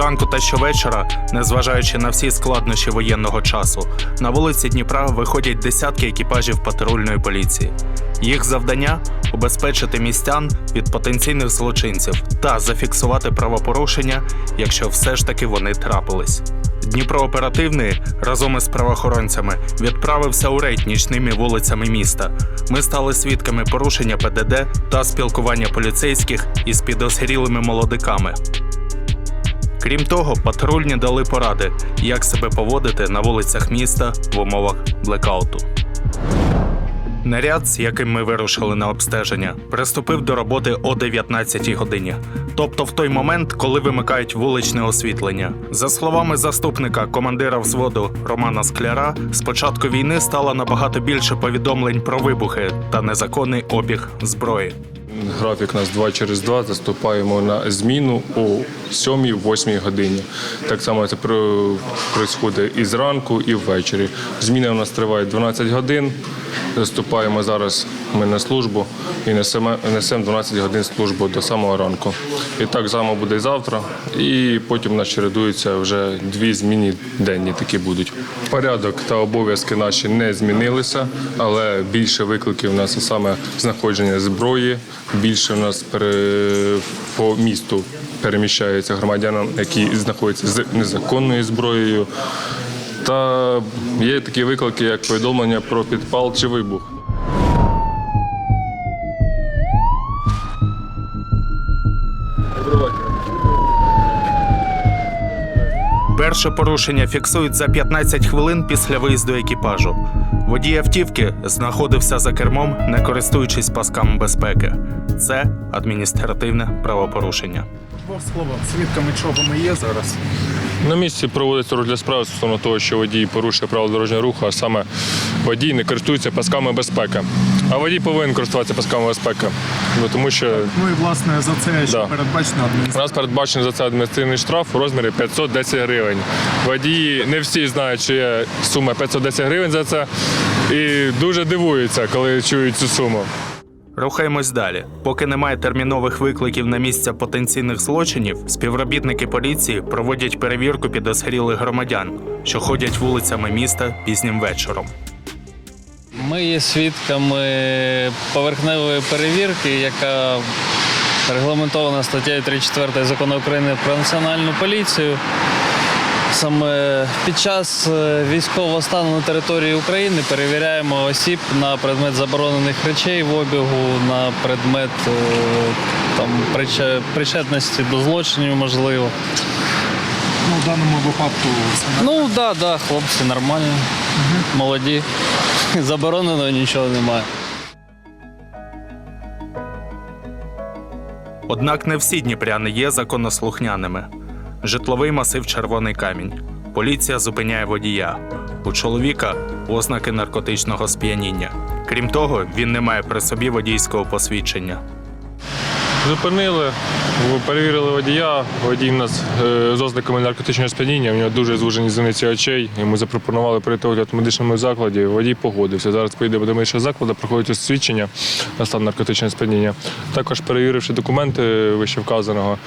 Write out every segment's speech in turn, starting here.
Щоранку та щовечора, незважаючи на всі складнощі воєнного часу, на вулиці Дніпра виходять десятки екіпажів патрульної поліції. Їх завдання убезпечити містян від потенційних злочинців та зафіксувати правопорушення, якщо все ж таки вони трапились. Дніпро оперативний разом із правоохоронцями відправився у рейд нічними вулицями міста. Ми стали свідками порушення ПДД та спілкування поліцейських із підозрілими молодиками. Крім того, патрульні дали поради, як себе поводити на вулицях міста в умовах блекауту. Наряд, з яким ми вирушили на обстеження, приступив до роботи о 19 годині, тобто в той момент, коли вимикають вуличне освітлення. За словами заступника командира взводу Романа Скляра, з початку війни стало набагато більше повідомлень про вибухи та незаконний обіг зброї. Графік нас 2 через 2, заступаємо на зміну о 7-8 годині. Так само це відбувається і зранку, і ввечері. Зміна у нас триває 12 годин. Заступаємо зараз ми на службу і несемо 12 годин службу до самого ранку. І так само буде і завтра. І потім у нас чередуються вже дві зміни денні такі будуть. Порядок та обов'язки наші не змінилися, але більше викликів у нас саме знаходження зброї. Більше у нас по місту переміщаються громадянам, які знаходяться з незаконною зброєю. Та є такі виклики, як повідомлення про підпал чи вибух. Перше порушення фіксують за 15 хвилин після виїзду екіпажу. Водій автівки знаходився за кермом, не користуючись пасками безпеки. Це адміністративне правопорушення. Двох словом, свідками чого ми є зараз. На місці проводиться розгляд справи стосовно того, що водій порушує правила дорожнього руху, а саме водій не користується пасками безпеки. А водій повинен користуватися пасками безпеки, бо тому що Ну і власне за це, що Да. передбачено у нас передбачений за це адміністративний штраф у розмірі 510 гривень. Водії не всі знають, що є сума 510 гривень за це, і дуже дивуються, коли чують цю суму. Рухаємось далі. Поки немає термінових викликів на місця потенційних злочинів, співробітники поліції проводять перевірку підозрілих громадян, що ходять вулицями міста пізнім вечором. Ми є свідками поверхневої перевірки, яка регламентована статтею 34 закону України про національну поліцію. Саме під час е, військового стану на території України перевіряємо осіб на предмет заборонених речей в обігу, на предмет е, там, причетності до злочинів, можливо. Ну, в даному випадку все Ну так, да, да, хлопці нормальні, молоді. Заборонено нічого немає. Однак не всі дніпряни є законослухняними. Житловий масив Червоний камінь. Поліція зупиняє водія. У чоловіка ознаки наркотичного сп'яніння. Крім того, він не має при собі водійського посвідчення. Зупинили, перевірили водія. Водій у нас е, з ознаками наркотичного сп'яніння, у нього дуже звужені зіниці очей. Йому запропонували пройти огляд в медичному закладі. Водій погодився. Зараз поїде до медичного закладу, проходить освідчення на стан наркотичного сп'яніння. Також перевіривши документи вище вказаного.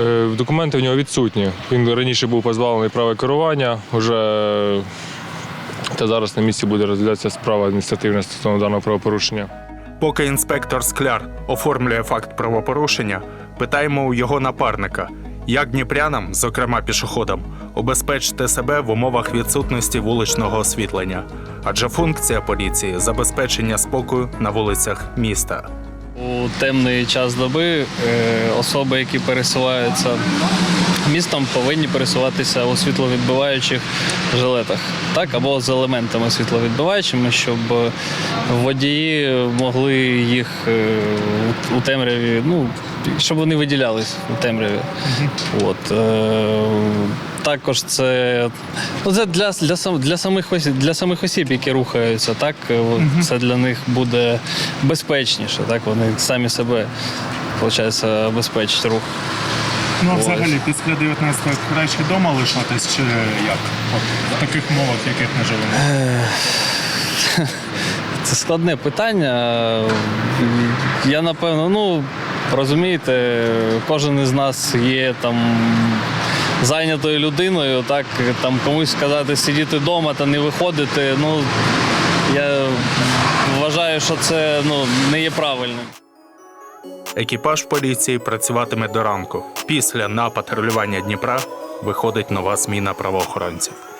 е, Документи в нього відсутні. Він раніше був позбавлений права керування, вже та зараз на місці буде розглядатися справа адміністративна стосовно даного правопорушення. Поки інспектор Скляр оформлює факт правопорушення, питаємо у його напарника, як дніпрянам, зокрема пішоходам, убезпечити себе в умовах відсутності вуличного освітлення, адже функція поліції забезпечення спокою на вулицях міста. У темний час доби е, особи, які пересуваються містом, повинні пересуватися у світловідбиваючих жилетах, так або з елементами світловідбиваючими, щоб водії могли їх е, у темряві, ну щоб вони виділялись у темряві. От, е, також це, ну, це для, для, сам- для, самих осіб, для самих осіб, які рухаються, так е, це для них буде безпечніше. Так вони самі себе виходить, безпечать рух. Ну, а взагалі, після 19-го краще вдома лишатись чи як? От, в таких умовах, в яких ми живемо. Це складне питання. Я напевно, ну розумієте, кожен із нас є там зайнятою людиною, так там комусь сказати сидіти вдома та не виходити. Ну я вважаю, що це ну, не є правильним. Екіпаж поліції працюватиме до ранку. Після на патрулювання Дніпра виходить нова зміна правоохоронців.